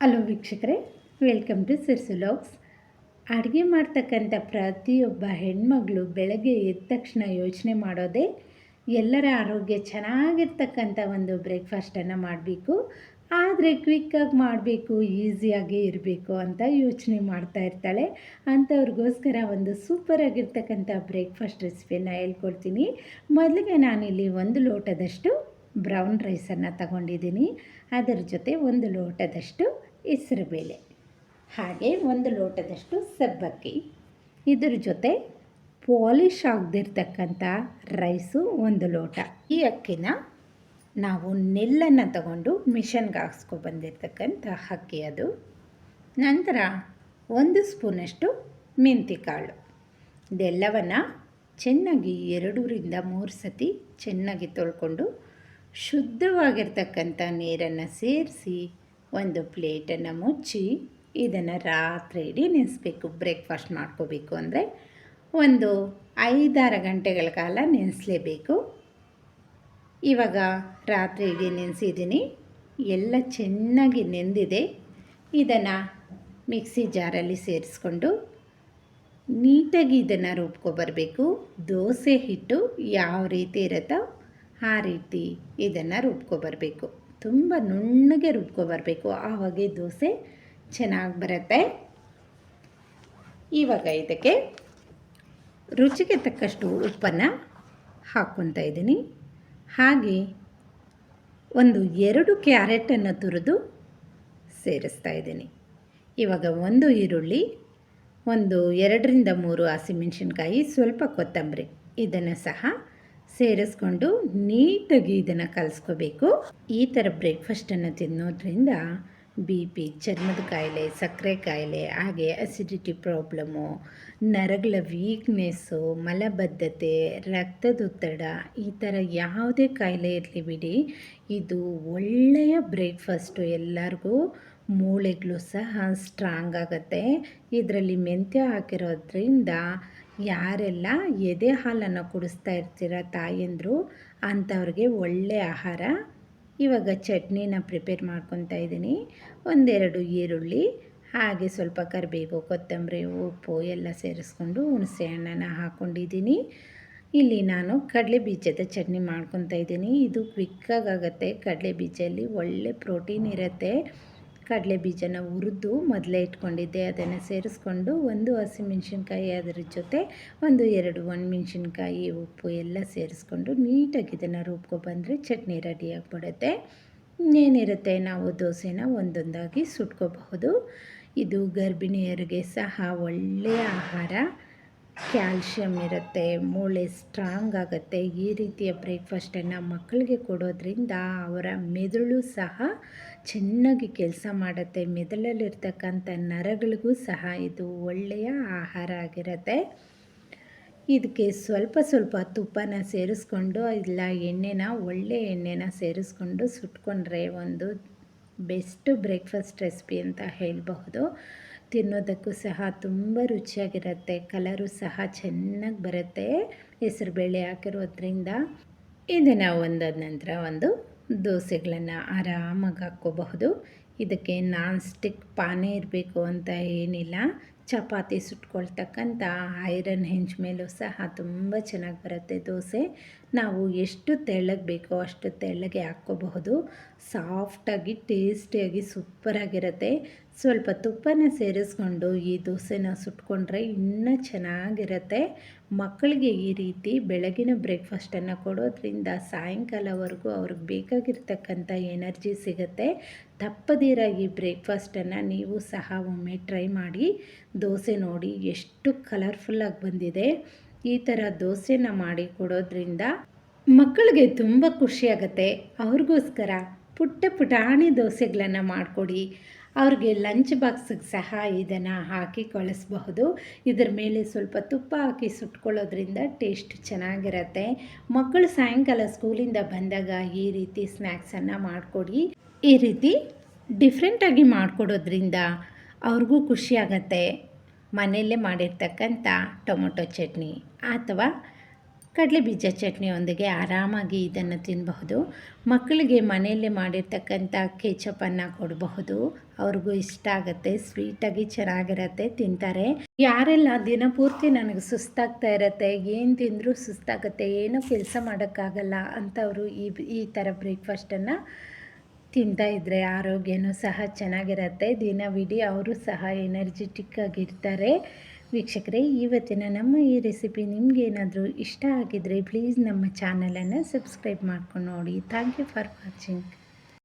Hello ವೀಕ್ಷಕರೇ, welcome to ಸಿರ್ಸು logs ಅಡುಗೆ ಮಾಡ್ತಕ್ಕಂಥ ಪ್ರತಿಯೊಬ್ಬ ಹೆಣ್ಮಗಳು ಬೆಳಗ್ಗೆ ಎದ್ದ ತಕ್ಷಣ ಯೋಚನೆ ಮಾಡೋದೇ ಎಲ್ಲರ ಆರೋಗ್ಯ ಚೆನ್ನಾಗಿರ್ತಕ್ಕಂಥ ಒಂದು ಬ್ರೇಕ್ಫಾಸ್ಟನ್ನು ಮಾಡಬೇಕು. ಆದರೆ ಕ್ವಿಕ್ಕಾಗಿ ಮಾಡಬೇಕು, ಈಸಿಯಾಗಿ ಇರಬೇಕು ಅಂತ ಯೋಚನೆ ಮಾಡ್ತಾ ಇರ್ತಾಳೆ. ಅಂಥವ್ರಿಗೋಸ್ಕರ ಒಂದು ಸೂಪರಾಗಿರ್ತಕ್ಕಂಥ ಬ್ರೇಕ್ಫಾಸ್ಟ್ ರೆಸಿಪಿಯನ್ನು ಹೇಳ್ಕೊಡ್ತೀನಿ. ಮೊದಲಿಗೆ ನಾನಿಲ್ಲಿ ಒಂದು ಲೋಟದಷ್ಟು ಬ್ರೌನ್ ರೈಸನ್ನು ತಗೊಂಡಿದ್ದೀನಿ. ಅದರ ಜೊತೆ ಒಂದು ಲೋಟದಷ್ಟು ಹೆಸರುಬೇಳೆ ಹಾಗೆ ಒಂದು ಲೋಟದಷ್ಟು ಸಬ್ಬಕ್ಕಿ. ಇದರ ಜೊತೆ ಪಾಲಿಷ್ ಆಗದಿರ್ತಕ್ಕಂಥ ರೈಸು ಒಂದು ಲೋಟ. ಈ ಅಕ್ಕಿನ ನಾವು ನೆಲ್ಲನ್ನು ತಗೊಂಡು ಮಿಷನ್ಗೆ ಹಾಕ್ಸ್ಕೊ ಬಂದಿರತಕ್ಕಂಥ ಅಕ್ಕಿ ಅದು. ನಂತರ ಒಂದು ಸ್ಪೂನಷ್ಟು ಮೆಂತಿ ಕಾಳು. ಇದೆಲ್ಲವನ್ನು ಚೆನ್ನಾಗಿ ಎರಡೂರಿಂದ ಮೂರು ಸತಿ ಚೆನ್ನಾಗಿ ತೊಳ್ಕೊಂಡು ಶುದ್ಧವಾಗಿರ್ತಕ್ಕಂಥ ನೀರನ್ನು ಸೇರಿಸಿ ಒಂದು ಪ್ಲೇಟನ್ನು ಮುಚ್ಚಿ ಇದನ್ನು ರಾತ್ರಿ ಇಡೀ ನೆನೆಸ್ಬೇಕು ಬ್ರೇಕ್ಫಾಸ್ಟ್ ಮಾಡ್ಕೋಬೇಕು ಅಂದರೆ ಒಂದು ಐದಾರು ಗಂಟೆಗಳ ಕಾಲ ನೆನೆಸಲೇಬೇಕು. ಇವಾಗ ರಾತ್ರಿ ಇಡೀ ನೆನೆಸಿದ್ದೀನಿ, ಎಲ್ಲ ಚೆನ್ನಾಗಿ ನೆಂದಿದೆ. ಇದನ್ನು ಮಿಕ್ಸಿ ಜಾರಲ್ಲಿ ಸೇರಿಸ್ಕೊಂಡು ನೀಟಾಗಿ ಇದನ್ನು ರುಬ್ಕೊಬರಬೇಕು ದೋಸೆ ಹಿಟ್ಟು ಯಾವ ರೀತಿ ಇರುತ್ತೋ ಆ ರೀತಿ ಇದನ್ನು ರುಬ್ಕೊಬರಬೇಕು ತುಂಬ ನುಣ್ಣಗೆ ರುಬ್ಕೊಬರಬೇಕು ಆವಾಗೆ ದೋಸೆ ಚೆನ್ನಾಗಿ ಬರುತ್ತೆ. ಇವಾಗ ಇದಕ್ಕೆ ರುಚಿಗೆ ತಕ್ಕಷ್ಟು ಉಪ್ಪನ್ನು ಹಾಕ್ಕೊತಾ ಇದ್ದೀನಿ. ಹಾಗೆ ಒಂದು ಎರಡು ಕ್ಯಾರೆಟನ್ನು ತುರಿದು ಸೇರಿಸ್ತಾ ಇದ್ದೀನಿ. ಇವಾಗ ಒಂದು ಈರುಳ್ಳಿ, ಒಂದು ಎರಡರಿಂದ ಮೂರು ಹಸಿಮೆಣ್ಸಿನ್ಕಾಯಿ, ಸ್ವಲ್ಪ ಕೊತ್ತಂಬರಿ ಇದನ್ನು ಸಹ ಸೇರಿಸ್ಕೊಂಡು ನೀಟಾಗಿ ಇದನ್ನು ಕಲಿಸ್ಕೋಬೇಕು. ಈ ಥರ ಬ್ರೇಕ್ಫಾಸ್ಟನ್ನು ತಿನ್ನೋದ್ರಿಂದ ಬಿ ಪಿ, ಚರ್ಮದ ಕಾಯಿಲೆ, ಸಕ್ಕರೆ ಕಾಯಿಲೆ, ಹಾಗೆ ಅಸಿಡಿಟಿ ಪ್ರಾಬ್ಲಮ್ಮು ನರಗಳ ವೀಕ್ನೆಸ್ಸು ಮಲಬದ್ಧತೆ, ರಕ್ತದೊತ್ತಡ, ಈ ಥರ ಯಾವುದೇ ಕಾಯಿಲೆ ಇರಲಿ ಬಿಡಿ. ಇದು ಒಳ್ಳೆಯ ಬ್ರೇಕ್ಫಾಸ್ಟು. ಎಲ್ಲರಿಗೂ ಮೂಳೆಗಳು ಸಹ ಸ್ಟ್ರಾಂಗ್ ಆಗುತ್ತೆ. ಇದರಲ್ಲಿ ಮೆಂತ್ಯ ಹಾಕಿರೋದ್ರಿಂದ ಯಾರೆಲ್ಲ ಎದೆ ಹಾಲನ್ನು ಕುಡಿಸ್ತಾ ಇರ್ತೀರ ತಾಯಂದರು, ಅಂಥವ್ರಿಗೆ ಒಳ್ಳೆಯ ಆಹಾರ. ಇವಾಗ ಚಟ್ನಿನ ಪ್ರಿಪೇರ್ ಮಾಡ್ಕೊತಾ ಇದ್ದೀನಿ. ಒಂದೆರಡು ಈರುಳ್ಳಿ, ಹಾಗೆ ಸ್ವಲ್ಪ ಕರಿಬೇವು, ಕೊತ್ತಂಬರಿ, ಉಪ್ಪು ಎಲ್ಲ ಸೇರಿಸ್ಕೊಂಡು ಹುಣಸೆ ಹಣ್ಣನ್ನು ಹಾಕ್ಕೊಂಡಿದ್ದೀನಿ ಇಲ್ಲಿ ನಾನು ಕಡಲೆ ಬೀಜದ ಚಟ್ನಿ ಮಾಡ್ಕೊತಾ ಇದ್ದೀನಿ. ಇದು ಕ್ವಿಕ್ಕಾಗುತ್ತೆ ಕಡಲೆ ಬೀಜಲ್ಲಿ ಒಳ್ಳೆ ಪ್ರೋಟೀನ್ ಇರುತ್ತೆ. ಕಡಲೆ ಬೀಜನ ಹುರಿದು ಮೊದಲೇ ಇಟ್ಕೊಂಡಿದ್ದೆ. ಅದನ್ನು ಸೇರಿಸ್ಕೊಂಡು ಒಂದು ಹಸಿಮೆಣ್ಸಿನ್ಕಾಯಿ ಅದರ ಜೊತೆ ಒಂದು ಎರಡು ಒಣಮೆಣ್ಸಿನ್ಕಾಯಿ, ಉಪ್ಪು ಎಲ್ಲ ಸೇರಿಸ್ಕೊಂಡು ನೀಟಾಗಿ ಇದನ್ನು ರುಬ್ಕೊಬಂದರೆ ಚಟ್ನಿ ರೆಡಿ ಆಗಿಬಿಡುತ್ತೆ. ಇನ್ನೇನಿರುತ್ತೆ? ನಾವು ದೋಸೆನ ಒಂದೊಂದಾಗಿ ಸುಟ್ಕೋಬಹುದು. ಇದು ಗರ್ಭಿಣಿಯರಿಗೆ ಸಹ ಒಳ್ಳೆಯ ಆಹಾರ. ಕ್ಯಾಲ್ಶಿಯಮ್ ಇರುತ್ತೆ, ಮೂಳೆ ಸ್ಟ್ರಾಂಗ್ ಆಗುತ್ತೆ. ಈ ರೀತಿಯ ಬ್ರೇಕ್ಫಾಸ್ಟನ್ನು ಮಕ್ಕಳಿಗೆ ಕೊಡೋದ್ರಿಂದ ಅವರ ಮೆದುಳು ಸಹ ಚೆನ್ನಾಗಿ ಕೆಲಸ ಮಾಡುತ್ತೆ. ಮೆದುಳಲ್ಲಿರ್ತಕ್ಕಂಥ ನರಗಳಿಗೂ ಸಹ ಇದು ಒಳ್ಳೆಯ ಆಹಾರ ಆಗಿರುತ್ತೆ. ಇದಕ್ಕೆ ಸ್ವಲ್ಪ ಸ್ವಲ್ಪ ತುಪ್ಪನ ಸೇರಿಸ್ಕೊಂಡು, ಇಲ್ಲ ಎಣ್ಣೆನ, ಒಳ್ಳೆ ಎಣ್ಣೆನ ಸೇರಿಸ್ಕೊಂಡು ಸುಟ್ಕೊಂಡ್ರೆ ಒಂದು ಬೆಸ್ಟ್ ಬ್ರೇಕ್ಫಾಸ್ಟ್ ರೆಸಿಪಿ ಅಂತ ಹೇಳಬಹುದು. ತಿನ್ನೋದಕ್ಕೂ ಸಹ ತುಂಬ ರುಚಿಯಾಗಿರುತ್ತೆ. ಕಲರು ಸಹ ಚೆನ್ನಾಗಿ ಬರುತ್ತೆ. ಹೆಸರುಬೇಳೆ ಹಾಕಿರೋದ್ರಿಂದ ಇದನ್ನು ಒಂದಾದ ನಂತರ ಒಂದು ದೋಸೆಗಳನ್ನು ಆರಾಮಾಗಿ ಹಾಕ್ಕೋಬಹುದು. ಇದಕ್ಕೆ ನಾನ್ ಸ್ಟಿಕ್ ಪಾನೇ ಇರಬೇಕು ಅಂತ ಏನಿಲ್ಲ. ಚಪಾತಿ ಸುಟ್ಕೊಳ್ತಕ್ಕಂಥ ಐರನ್ ಹೆಂಚ್ ಮೇಲೂ ಸಹ ತುಂಬ ಚೆನ್ನಾಗಿ ಬರುತ್ತೆ ದೋಸೆ. ನಾವು ಎಷ್ಟು ತೆಳ್ಳಗೆ ಬೇಕೋ ಅಷ್ಟು ತೆಳ್ಳಗೆ ಹಾಕ್ಕೋಬಹುದು. ಸಾಫ್ಟಾಗಿ, ಟೇಸ್ಟಿಯಾಗಿ, ಸೂಪರಾಗಿರುತ್ತೆ. ಸ್ವಲ್ಪ ತುಪ್ಪನ ಸೇರಿಸ್ಕೊಂಡು ಈ ದೋಸೆನ ಸುಟ್ಕೊಂಡ್ರೆ ಇನ್ನೂ ಚೆನ್ನಾಗಿರುತ್ತೆ. ಮಕ್ಕಳಿಗೆ ಈ ರೀತಿ ಬೆಳಗಿನ ಬ್ರೇಕ್ಫಾಸ್ಟನ್ನು ಕೊಡೋದ್ರಿಂದ ಸಾಯಂಕಾಲವರೆಗೂ ಅವ್ರಿಗೆ ಬೇಕಾಗಿರ್ತಕ್ಕಂಥ ಎನರ್ಜಿ ಸಿಗುತ್ತೆ. ತಪ್ಪದಿರೋ ಈ ಬ್ರೇಕ್ಫಾಸ್ಟನ್ನು ನೀವು ಸಹ ಒಮ್ಮೆ ಟ್ರೈ ಮಾಡಿ. ದೋಸೆ ನೋಡಿ ಎಷ್ಟು ಕಲರ್ಫುಲ್ಲಾಗಿ ಬಂದಿದೆ. ಈ ಥರ ದೋಸೆನ ಮಾಡಿ ಕೊಡೋದ್ರಿಂದ ಮಕ್ಕಳಿಗೆ ತುಂಬ ಖುಷಿಯಾಗತ್ತೆ. ಅವ್ರಿಗೋಸ್ಕರ ಪುಟ್ಟ ಪುಟಾಣಿ ದೋಸೆಗಳನ್ನು ಮಾಡಿಕೊಡಿ. ಅವ್ರಿಗೆ ಲಂಚ್ ಬಾಕ್ಸಿಗೆ ಸಹ ಇದನ್ನು ಹಾಕಿ ಕಳಿಸ್ಬಹುದು. ಇದರ ಮೇಲೆ ಸ್ವಲ್ಪ ತುಪ್ಪ ಹಾಕಿ ಸುಟ್ಕೊಳ್ಳೋದ್ರಿಂದ ಟೇಸ್ಟ್ ಚೆನ್ನಾಗಿರತ್ತೆ. ಮಕ್ಕಳು ಸಾಯಂಕಾಲ ಸ್ಕೂಲಿಂದ ಬಂದಾಗ ಈ ರೀತಿ ಸ್ನ್ಯಾಕ್ಸನ್ನು ಮಾಡಿಕೊಡಿ. ಈ ರೀತಿ ಡಿಫ್ರೆಂಟಾಗಿ ಮಾಡಿಕೊಡೋದ್ರಿಂದ ಅವ್ರಿಗೂ ಖುಷಿಯಾಗತ್ತೆ. ಮನೆಯಲ್ಲೇ ಮಾಡಿರ್ತಕ್ಕಂಥ ಟೊಮೊಟೊ ಚಟ್ನಿ ಅಥವಾ ಕಡಲೆ ಬೀಜ ಚಟ್ನಿಯೊಂದಿಗೆ ಆರಾಮಾಗಿ ಇದನ್ನು ತಿನ್ನಬಹುದು ಮಕ್ಕಳಿಗೆ ಮನೆಯಲ್ಲೇ ಮಾಡಿರ್ತಕ್ಕಂಥ ಕೆಚಪನ್ನು ಕೊಡಬಹುದು. ಅವ್ರಿಗೂ ಇಷ್ಟ ಆಗುತ್ತೆ, ಸ್ವೀಟಾಗಿ ಚೆನ್ನಾಗಿರತ್ತೆ, ತಿಂತಾರೆ. ಯಾರೆಲ್ಲ ದಿನಪೂರ್ತಿ ನನಗೆ ಸುಸ್ತಾಗ್ತಾ ಇರತ್ತೆ, ಏನು ತಿಂದರೂ ಸುಸ್ತಾಗುತ್ತೆ, ಏನೂ ಕೆಲಸ ಮಾಡೋಕ್ಕಾಗಲ್ಲ ಅಂಥವರು ಈ ಈ ಥರ ಬ್ರೇಕ್ಫಾಸ್ಟನ್ನು ತಿಂತಾ ಇದ್ದರೆ ಆರೋಗ್ಯನೂ ಸಹ ಚೆನ್ನಾಗಿರುತ್ತೆ. ದಿನವಿಡೀ ಅವರು ಸಹ ಎನರ್ಜಿಟಿಕ್ ಆಗಿರ್ತಾರೆ. ವೀಕ್ಷಕರೇ, ಇವತ್ತಿನ ನಮ್ಮ ಈ ರೆಸಿಪಿ ನಿಮಗೇನಾದರೂ ಇಷ್ಟ ಆಗಿದ್ದರೆ ಪ್ಲೀಸ್ ನಮ್ಮ ಚಾನಲನ್ನು ಸಬ್ಸ್ಕ್ರೈಬ್ ಮಾಡ್ಕೊಂಡು ನೋಡಿ. Thank you for watching